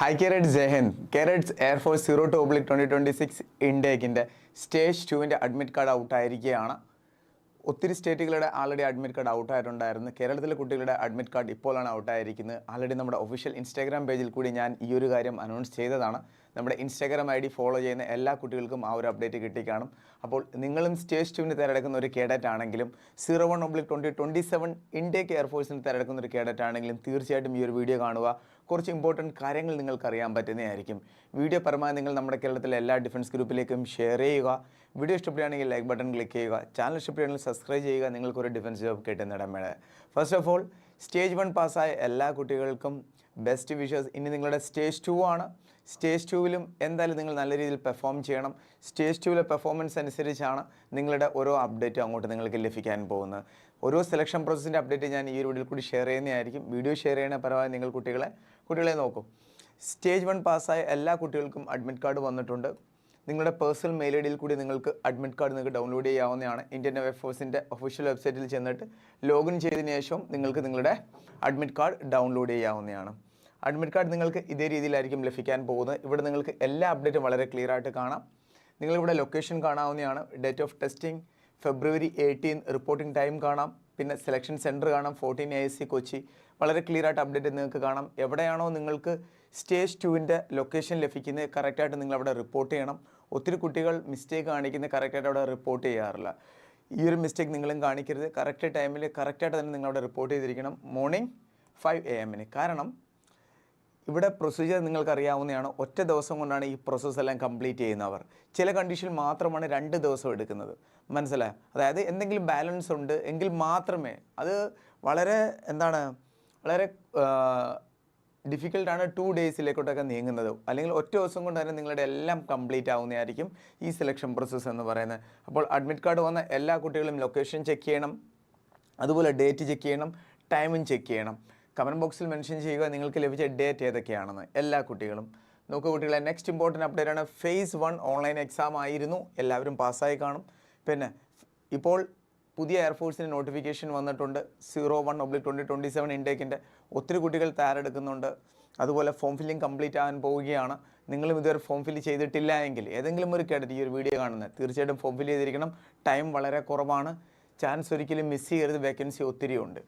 Hi cadet Jayan cadets Air Force zero two oblique twenty twenty six ഇൻടേക്കിന്റെ stage ടുവിന്റെ admit card ഔട്ടായിരിക്കുകയാണ് ഒത്തിരി സ്റ്റേറ്റുകളുടെ already admit card ഔട്ടായിട്ടുണ്ടായിരുന്നു കേരളത്തിലെ കുട്ടികളുടെ അഡ്മിറ്റ് കാർഡ് ഇപ്പോഴാണ് ഔട്ടായിരിക്കുന്നത് ആൾറെഡി നമ്മുടെ ഒഫീഷ്യൽ ഇൻസ്റ്റാഗ്രാം പേജിൽ കൂടി ഞാൻ ഈ ഒരു കാര്യം അനൗൺസ് ചെയ്തതാണ്. നമ്മുടെ ഇൻസ്റ്റാഗ്രാം ഐ ഡി ഫോളോ ചെയ്യുന്ന എല്ലാ കുട്ടികൾക്കും ആ ഒരു അപ്ഡേറ്റ് കിട്ടി കാണും അപ്പോൾ നിങ്ങളും സ്റ്റേജ് ടുവിന് തിരഞ്ഞെടുക്കുന്ന ഒരു കേഡറ്റ് ആണെങ്കിലും zero one oblique twenty twenty seven intake എയർഫോഴ്സിന് തിരഞ്ഞെടുക്കുന്ന ഒരു കേഡറ്റ് ആണെങ്കിലും തീർച്ചയായിട്ടും ഈ ഒരു വീഡിയോ കാണുക. കുറച്ച് ഇമ്പോർട്ടന്റ് കാര്യങ്ങൾ നിങ്ങൾക്ക് അറിയാൻ പറ്റുന്നതായിരിക്കും. വീഡിയോ പരമാവധി നിങ്ങൾ നമ്മുടെ കേരളത്തിലെ എല്ലാ ഡിഫൻസ് ഗ്രൂപ്പിലേക്കും ഷെയർ ചെയ്യുക. വീഡിയോ ഇഷ്ടപ്പെടുകയാണെങ്കിൽ ലൈക്ക് ബട്ടൺ ക്ലിക്ക് ചെയ്യുക. ചാനൽ ഇഷ്ടപ്പെടുകയാണെങ്കിൽ സബ്സ്ക്രൈബ് ചെയ്യുക. നിങ്ങൾക്കൊരു ഡിഫൻസ് ജോബ് കിട്ടുന്നിടം വേണം first of all stage one പാസ്സായ എല്ലാ കുട്ടികൾക്കും ബെസ്റ്റ് വിഷസ് ഇനി നിങ്ങളുടെ സ്റ്റേജ് ടു ആണ്. സ്റ്റേജ് ടുവിലും എന്തായാലും നിങ്ങൾ നല്ല രീതിയിൽ പെർഫോം ചെയ്യണം. സ്റ്റേജ് ടുവിലെ പെർഫോമൻസ് അനുസരിച്ചാണ് നിങ്ങളുടെ ഓരോ അപ്ഡേറ്റും അങ്ങോട്ട് നിങ്ങൾക്ക് ലഭിക്കാൻ പോകുന്നത്. ഓരോ സെലക്ഷൻ പ്രോസസ്സിന്റെ അപ്ഡേറ്റ് ഞാൻ ഈ വീഡിയോയിൽ കൂടി ഷെയർ ചെയ്യുന്നതായിരിക്കും. വീഡിയോ ഷെയർ ചെയ്യുന്ന പരമായി നിങ്ങൾ കുട്ടികളെ കുട്ടികളെ നോക്കും. സ്റ്റേജ് വൺ പാസ്സായ എല്ലാ കുട്ടികൾക്കും അഡ്മിറ്റ് കാർഡ് വന്നിട്ടുണ്ട്. നിങ്ങളുടെ പേഴ്സണൽ മെയിൽ ഐ ഡിയിൽ കൂടി നിങ്ങൾക്ക് അഡ്മിറ്റ് കാർഡ് നിങ്ങൾക്ക് ഡൗൺലോഡ് ചെയ്യാവുന്നതാണ്. ഇന്ത്യൻ എയർഫോഴ്സിന്റെ ഒഫീഷ്യൽ വെബ്സൈറ്റിൽ ചെന്നിട്ട് ലോഗിൻ ചെയ്തതിന് ശേഷം നിങ്ങൾക്ക് നിങ്ങളുടെ അഡ്മിറ്റ് കാർഡ് ഡൗൺലോഡ് ചെയ്യാവുന്നതാണ്. അഡ്മിറ്റ് കാർഡ് നിങ്ങൾക്ക് ഇതേ രീതിയിലായിരിക്കും ലഭിക്കാൻ പോകുന്നത്. ഇവിടെ നിങ്ങൾക്ക് എല്ലാ അപ്ഡേറ്റും വളരെ ക്ലിയർ ആയിട്ട് കാണാം. നിങ്ങളിവിടെ ലൊക്കേഷൻ കാണാവുന്നതാണ്. Date of testing February eighteen reporting time കാണാം. പിന്നെ സെലക്ഷൻ സെന്റർ കാണാം. ഫോർട്ടീൻ എ കൊച്ചി വളരെ ക്ലിയർ ആയിട്ട് അപ്ഡേറ്റ് നിങ്ങൾക്ക് കാണാം. എവിടെയാണോ നിങ്ങൾക്ക് സ്റ്റേജ് ടുവിന്റെ ലൊക്കേഷൻ ലഭിക്കുന്നത് കറക്റ്റായിട്ട് നിങ്ങൾ അവിടെ റിപ്പോർട്ട് ചെയ്യണം. ഒത്തിരി കുട്ടികൾ മിസ്റ്റേക്ക് കാണിക്കുന്നത് കറക്റ്റായിട്ട് അവിടെ റിപ്പോർട്ട് ചെയ്യാറില്ല. ഈ ഒരു മിസ്റ്റേക്ക് നിങ്ങളും കാണിക്കരുത്. കറക്റ്റ് ടൈമിൽ കറക്റ്റായിട്ട് തന്നെ നിങ്ങളവിടെ റിപ്പോർട്ട് ചെയ്തിരിക്കണം. മോർണിംഗ് ഫൈവ് എ എമ്മിന് കാരണം ഇവിടെ പ്രൊസീജിയർ നിങ്ങൾക്ക് അറിയാവുന്നതാണ് ഒറ്റ ദിവസം കൊണ്ടാണ് ഈ പ്രോസസ്സ് എല്ലാം കംപ്ലീറ്റ് ചെയ്യുന്നവർ. ചില കണ്ടീഷൻ മാത്രമാണ് രണ്ട് ദിവസം എടുക്കുന്നത്. മനസ്സിലായോ? അതായത് എന്തെങ്കിലും ബാലൻസ് ഉണ്ട് എങ്കിൽ മാത്രമേ അത് വളരെ എന്താണ് വളരെ ഡിഫിക്കൽട്ടാണ് ടു ഡേയ്സിലേക്കോട്ടൊക്കെ നീങ്ങുന്നത്. അല്ലെങ്കിൽ ഒറ്റ ദിവസം കൊണ്ട് തന്നെ നിങ്ങളുടെ എല്ലാം കംപ്ലീറ്റ് ആവുന്നതായിരിക്കും ഈ സെലക്ഷൻ പ്രോസസ്സ് എന്ന് പറയുന്നത്. അപ്പോൾ അഡ്മിറ്റ് കാർഡ് വന്ന എല്ലാ കുട്ടികളും ലൊക്കേഷൻ ചെക്ക് ചെയ്യണം. അതുപോലെ ഡേറ്റ് ചെക്ക് ചെയ്യണം. ടൈമും ചെക്ക് ചെയ്യണം. കമന്റ് ബോക്സിൽ മെൻഷൻ ചെയ്യുക നിങ്ങൾക്ക് ലഭിച്ച ഡേറ്റ് ഏതൊക്കെയാണെന്ന് എല്ലാ കുട്ടികളും. നോക്കുക കുട്ടികളെ നെക്സ്റ്റ് ഇമ്പോർട്ടന്റ് അപ്ഡേറ്റ് ആണ്. ഫേസ് വൺ ഓൺലൈൻ എക്സാം ആയിരുന്നു. എല്ലാവരും പാസ്സായി കാണും. പിന്നെ ഇപ്പോൾ പുതിയ എയർഫോഴ്സിന് നോട്ടിഫിക്കേഷൻ വന്നിട്ടുണ്ട്. Zero one oblique twenty twenty seven ഇൻടേക്കിന്റെ ഒത്തിരി കുട്ടികൾ തയ്യാറെടുക്കുന്നുണ്ട്. അതുപോലെ ഫോം ഫില്ലിംഗ് കംപ്ലീറ്റ് ആകാൻ പോവുകയാണ്. നിങ്ങളും ഇതുവരെ ഫോം ഫില്ല് ചെയ്തിട്ടില്ല എങ്കിൽ ഏതെങ്കിലും ഒരു കേട്ടിട്ട് ഈ ഒരു വീഡിയോ കാണുന്നത്. തീർച്ചയായിട്ടും ഫോം ഫില്ല് ചെയ്തിരിക്കണം. ടൈം വളരെ കുറവാണ്. ചാൻസ് ഒരിക്കലും മിസ് ചെയ്യരുത്. വേക്കൻസി ഒത്തിരി ഉണ്ട്.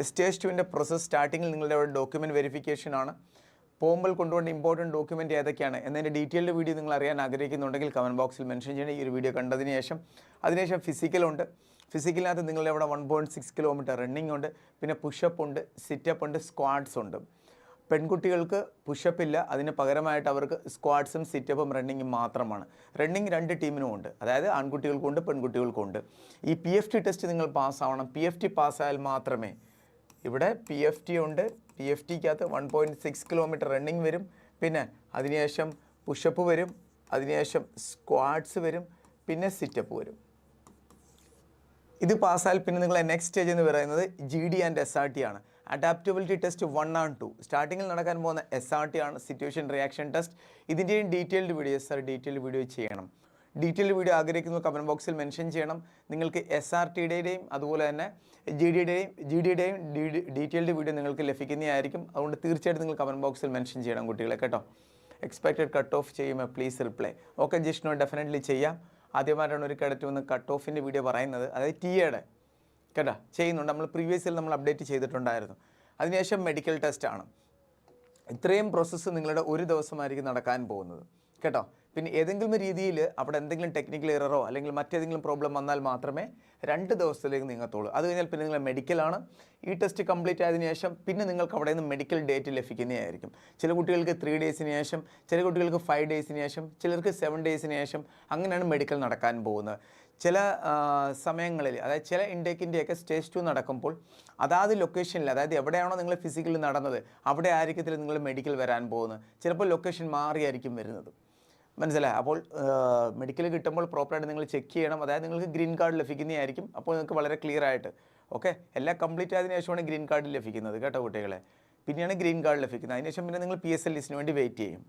സ്റ്റേജ് ടുവിന്റെ പ്രോസസ്സ് സ്റ്റാർട്ടിങ്ങിൽ നിങ്ങളുടെ ഡോക്യുമെന്റ് വെരിഫിക്കേഷൻ ആണ്. പോകുമ്പോൾ കൊണ്ടുപോകേണ്ട ഇമ്പോർട്ടന്റ് ഡോക്യുമെന്റ് ഏതൊക്കെയാണ്? എന്നതിന്റെ ഡീറ്റെയിൽഡ് വീഡിയോ നിങ്ങൾ അറിയാൻ ആഗ്രഹിക്കുന്നുണ്ടെങ്കിൽ കമന്റ് ബോക്സിൽ മെൻഷൻ ചെയ്യണം. ഈ ഒരു വീഡിയോ കണ്ടതിന് ശേഷം. അതിനുശേഷം ഫിസിക്കലുണ്ട് ഫിസിക്കലിനകത്ത് നിങ്ങളുടെ അവിടെ one point six kilometre running ഉണ്ട്. പിന്നെ പുഷപ്പ് ഉണ്ട് സിറ്റപ്പ് ഉണ്ട് സ്ക്വാഡ്സ് ഉണ്ട്. പെൺകുട്ടികൾക്ക് പുഷപ്പ് ഇല്ല. അതിന് പകരമായിട്ട് അവർക്ക് സ്ക്വാഡ്സും സിറ്റപ്പും റണ്ണിങ്ങും മാത്രമാണ്. റണ്ണിങ് രണ്ട് ടീമിനും ഉണ്ട്. അതായത് ആൺകുട്ടികൾക്കുണ്ട് പെൺകുട്ടികൾക്കുണ്ട് ഈ പി എഫ് ടി ടെസ്റ്റ് നിങ്ങൾ പാസ്സാവണം പി എഫ് ടി പാസ്സായാൽ മാത്രമേ ഇവിടെ പി എഫ് ടി ഉണ്ട്. P F ടിക്കകത്ത് one point six kilometre running വരും. പിന്നെ അതിനുശേഷം പുഷപ്പ് വരും. അതിനുശേഷം സ്ക്വാഡ്സ് വരും. പിന്നെ സിറ്റപ്പ് വരും. ഇത് പാസ്സായാൽ പിന്നെ നിങ്ങളെ നെക്സ്റ്റ് സ്റ്റേജ് എന്ന് പറയുന്നത് G D and S R T ആണ്. Adaptability test one and two സ്റ്റാർട്ടിങ്ങിൽ നടക്കാൻ പോകുന്ന എസ് ആർ ടി ആണ് situation reaction test ഇതിന്റെയും detailed video sir detailed video ചെയ്യണം. ഡീറ്റെയിൽഡ് വീഡിയോ ആഗ്രഹിക്കുന്ന കമന്റ് ബോക്സിൽ മെൻഷൻ ചെയ്യണം. നിങ്ങൾക്ക് എസ് ആർ ടിയുടെയും അതുപോലെ തന്നെ ജി ഡിയുടെയും ജി ഡിയുടെയും ഡീറ്റെയിൽഡ് വീഡിയോ നിങ്ങൾക്ക് ലഭിക്കുന്നതായിരിക്കും. അതുകൊണ്ട് തീർച്ചയായിട്ടും നിങ്ങൾ കമന്റ് ബോക്സിൽ മെൻഷൻ ചെയ്യണം കുട്ടികളെ കേട്ടോ. എക്സ്പെക്റ്റഡ് കട്ട് ഓഫ് ചെയ്യുമ്പോൾ please reply okay Jishnu definitely ചെയ്യാം. ആദ്യമായിട്ടാണ് ഒരു കേഡറ്റ് വന്ന് കട്ട് ഓഫിന്റെ വീഡിയോ പറയുന്നത്. അതായത് ടി. എയുടെ കേട്ടോ? ചെയ്യുന്നുണ്ട്. നമ്മൾ പ്രീവിയസിൽ നമ്മൾ അപ്ഡേറ്റ് ചെയ്തിട്ടുണ്ടായിരുന്നു. അതിനുശേഷം മെഡിക്കൽ ടെസ്റ്റാണ് ഇത്രയും പ്രോസസ്സ് നിങ്ങളുടെ ഒരു ദിവസമായിരിക്കും നടക്കാൻ പോകുന്നത്. കേട്ടോ? പിന്നെ ഏതെങ്കിലും രീതിയിൽ അവിടെ എന്തെങ്കിലും ടെക്നിക്കൽ എററോ അല്ലെങ്കിൽ മറ്റേതെങ്കിലും പ്രോബ്ലം വന്നാൽ മാത്രമേ രണ്ട് ദിവസത്തിലേക്ക് നീങ്ങത്തുള്ളൂ. അത് കഴിഞ്ഞാൽ പിന്നെ നിങ്ങൾ മെഡിക്കലാണ് ഈ ടെസ്റ്റ് കംപ്ലീറ്റ് ആയതിനു ശേഷം പിന്നെ നിങ്ങൾക്ക് അവിടെ നിന്ന് മെഡിക്കൽ ഡേറ്റ് ലഭിക്കുന്നതായിരിക്കും. ചില കുട്ടികൾക്ക് ത്രീ ഡേയ്സിന് ശേഷം ചില കുട്ടികൾക്ക് ഫൈവ് ഡേയ്സിന് ശേഷം ചിലർക്ക് സെവൻ ഡേയ്സിന് ശേഷം അങ്ങനെയാണ് മെഡിക്കൽ നടക്കാൻ പോകുന്നത്. ചില സമയങ്ങളിൽ അതായത് ചില ഇൻടേക്കിന്റെയൊക്കെ സ്റ്റേജ് ടു നടക്കുമ്പോൾ അതാത് ലൊക്കേഷനിൽ അതായത് എവിടെയാണോ നിങ്ങൾ ഫിസിക്കലി നടന്നത് അവിടെ ആയിരിക്കത്തിൽ നിങ്ങൾ മെഡിക്കൽ വരാൻ പോകുന്നത്. ചിലപ്പോൾ ലൊക്കേഷൻ മാറിയായിരിക്കും വരുന്നത്. മനസ്സിലായി? അപ്പോൾ മെഡിക്കൽ കിട്ടുമ്പോൾ പ്രോപ്പറായിട്ട് നിങ്ങൾ ചെക്ക് ചെയ്യണം. അതായത് നിങ്ങൾക്ക് ഗ്രീൻ കാർഡ് ലഭിക്കുന്നതായിരിക്കും. അപ്പോൾ നിങ്ങൾക്ക് വളരെ ക്ലിയർ ആയിട്ട്. ഓക്കെ എല്ലാം കംപ്ലീറ്റ് ആയതിനു ശേഷമാണ് ഗ്രീൻ കാർഡ് ലഭിക്കുന്നത് കേട്ടോ കുട്ടികളെ. പിന്നെയാണ് ഗ്രീൻ കാർഡ് ലഭിക്കുന്നത്. അതിനുശേഷം പിന്നെ നിങ്ങൾ പി എസ് എൽ ലിസ്റ്റിന് വേണ്ടി വെയിറ്റ് ചെയ്യും.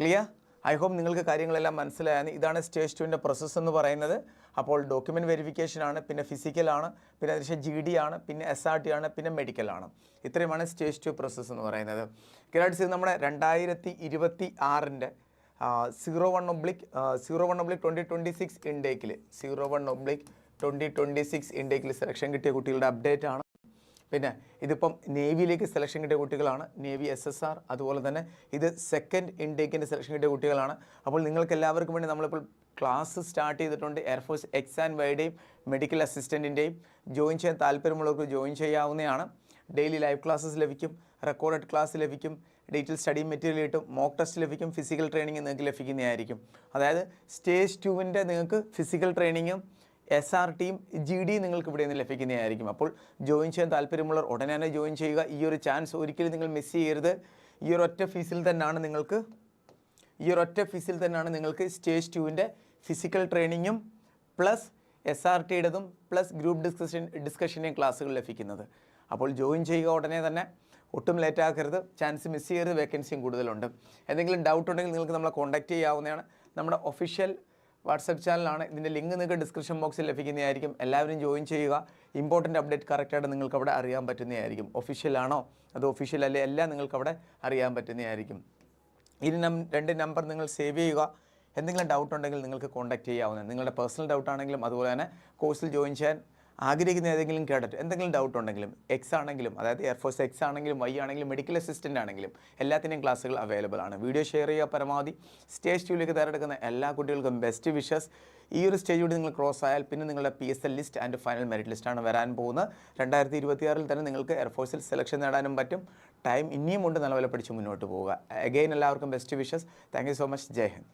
ക്ലിയർ ഐ ഹോപ്പ് നിങ്ങൾക്ക് കാര്യങ്ങളെല്ലാം മനസ്സിലായെന്ന്. ഇതാണ് സ്റ്റേജ് ടുവിന്റെ പ്രോസസ്സ് എന്ന് പറയുന്നത്. അപ്പോൾ ഡോക്യുമെന്റ് വെരിഫിക്കേഷൻ ആണ് പിന്നെ ഫിസിക്കലാണ് പിന്നെ അതിനുശേഷം ജി ഡി ആണ് പിന്നെ എസ് ആർ ടി ആണ് പിന്നെ മെഡിക്കലാണ് ഇത്രയുമാണ് സ്റ്റേജ് ടു പ്രോസസ്സ് എന്ന് പറയുന്നത്. ഇത് നമ്മുടെ രണ്ടായിരത്തി ഇരുപത്തി ആറിന്റെ zero one oblique zero one oblique twenty twenty six ഇൻഡേക്കിൽ zero one oblique twenty twenty six ഇൻഡേക്കിൽ selection കിട്ടിയ കുട്ടികളുടെ അപ്ഡേറ്റ് ആണ്. പിന്നെ ഇതിപ്പം നേവിയിലേക്ക് സെലക്ഷൻ കിട്ടിയ കുട്ടികളാണ്. നേവി എസ് എസ് ആർ അതുപോലെ തന്നെ ഇത് സെക്കൻഡ് ഇൻടേക്കിന്റെ സെലക്ഷൻ കിട്ടിയ കുട്ടികളാണ്. അപ്പോൾ നിങ്ങൾക്ക് എല്ലാവർക്കും വേണ്ടി നമ്മളിപ്പോൾ ക്ലാസ് സ്റ്റാർട്ട് ചെയ്തിട്ടുണ്ട്. എയർഫോഴ്സ് എക്സ് ആൻഡ് വൈയുടെയും മെഡിക്കൽ അസിസ്റ്റന്റിന്റെയും ജോയിൻ ചെയ്യാൻ താല്പര്യമുള്ളവർക്ക് ജോയിൻ ചെയ്യാവുന്നതാണ്. ഡെയിലി ലൈവ് ക്ലാസ്സസ് ലഭിക്കും. റെക്കോർഡഡ് ക്ലാസ് ലഭിക്കും. ഡീറ്റെയിൽ സ്റ്റഡി മെറ്റീരിയൽ കിട്ടും. മോക്ക് ടെസ്റ്റ് ലഭിക്കും. ഫിസിക്കൽ ട്രെയിനിങ് നിങ്ങൾക്ക് ലഭിക്കുന്നതായിരിക്കും. അതായത് സ്റ്റേജ് ടുവിന്റെ നിങ്ങൾക്ക് ഫിസിക്കൽ ട്രെയിനിങ്ങും എസ് ആർ ടിയും ജി ഡി നിങ്ങൾക്ക് ഇവിടെ നിന്ന് ലഭിക്കുന്നതായിരിക്കും. അപ്പോൾ ജോയിൻ ചെയ്യാൻ താല്പര്യമുള്ളവർ ഉടനെ തന്നെ ജോയിൻ ചെയ്യുക. ഈ ഒരു ചാൻസ് ഒരിക്കലും നിങ്ങൾ മിസ് ചെയ്യരുത്. ഈ ഒരു ഒറ്റ ഫീസിൽ തന്നെയാണ് നിങ്ങൾക്ക് ഈ ഒരു ഒറ്റ ഫീസിൽ തന്നെയാണ് നിങ്ങൾക്ക് സ്റ്റേജ് ടുവിന്റെ ഫിസിക്കൽ ട്രെയിനിങ്ങും പ്ലസ് എസ് ആർ ടിയുടേതും പ്ലസ് ഗ്രൂപ്പ് ഡിസ്കഷൻ ഡിസ്കഷന്റെയും ക്ലാസ്സുകൾ ലഭിക്കുന്നത്. അപ്പോൾ ജോയിൻ ചെയ്യുക ഉടനെ തന്നെ. ഒട്ടും ലേറ്റ് ആക്കരുത്. ചാൻസ് മിസ് ചെയ്യരുത്. വേക്കൻസിയും കൂടുതലുണ്ട്. എന്തെങ്കിലും ഡൗട്ട് ഉണ്ടെങ്കിൽ നിങ്ങൾക്ക് നമ്മളെ കോൺടാക്റ്റ് ചെയ്യാവുന്നതാണ്. നമ്മുടെ ഒഫീഷ്യൽ വാട്സപ്പ് ചാനലാണ് ഇതിന്റെ ലിങ്ക് നിങ്ങൾക്ക് ഡിസ്ക്രിപ്ഷൻ ബോക്സിൽ ലഭിക്കുന്നതായിരിക്കും. എല്ലാവരും ജോയിൻ ചെയ്യുക. ഇമ്പോർട്ടന്റ് അപ്ഡേറ്റ് കറക്റ്റായിട്ട് നിങ്ങൾക്ക് അവിടെ അറിയാൻ പറ്റുന്നതായിരിക്കും. ഒഫീഷ്യലാണോ അത് ഒഫീഷ്യൽ അല്ലേ? എല്ലാം നിങ്ങൾക്ക് അവിടെ അറിയാൻ പറ്റുന്നതായിരിക്കും. ഇനി നം രണ്ട് നമ്പർ നിങ്ങൾ സേവ് ചെയ്യുക. എന്തെങ്കിലും ഡൗട്ട് ഉണ്ടെങ്കിൽ നിങ്ങൾക്ക് കോൺടാക്റ്റ് ചെയ്യാവുന്നതാണ്. നിങ്ങളുടെ പേഴ്സണൽ ഡൗട്ട് ആണെങ്കിലും അതുപോലെ തന്നെ കോഴ്സിൽ ജോയിൻ ചെയ്യാൻ ആഗ്രഹിക്കുന്ന ഏതെങ്കിലും കേഡറ്റ് എന്തെങ്കിലും ഡൗട്ട് ഉണ്ടെങ്കിലും എക്സ് ആണെങ്കിലും അതായത് എയർഫോഴ്സ് എക്സ് ആണെങ്കിലും വൈ ആണെങ്കിലും മെഡിക്കൽ അസിസ്റ്റന്റ് ആണെങ്കിലും എല്ലാത്തിന്റെയും ക്ലാസ്സുകൾ അവൈലബിൾ ആണ്. വീഡിയോ ഷെയർ ചെയ്യുക പരമാവധി. സ്റ്റേജ് ടൂവിലേക്ക് തയ്യാറെടുക്കുന്ന എല്ലാ കുട്ടികൾക്കും ബെസ്റ്റ് വിഷസ് ഈ ഒരു സ്റ്റേജ് കൂടി നിങ്ങൾ ക്രോസ് ആയാൽ പിന്നെ നിങ്ങളുടെ P S L list and final merit ലിസ്റ്റാണ് വരാൻ പോകുന്നത്. രണ്ടായിരത്തി ഇരുപത്തിയാറിൽ തന്നെ നിങ്ങൾക്ക് എയർഫോഴ്സിൽ സെലക്ഷൻ നേടാനും പറ്റും. ടൈം ഇനിയും ഉണ്ട് നല്ലപോലെ പഠിച്ച് മുന്നോട്ട് പോവുക. അഗെയിൻ എല്ലാവർക്കും best wishes thank so much Jai Hind.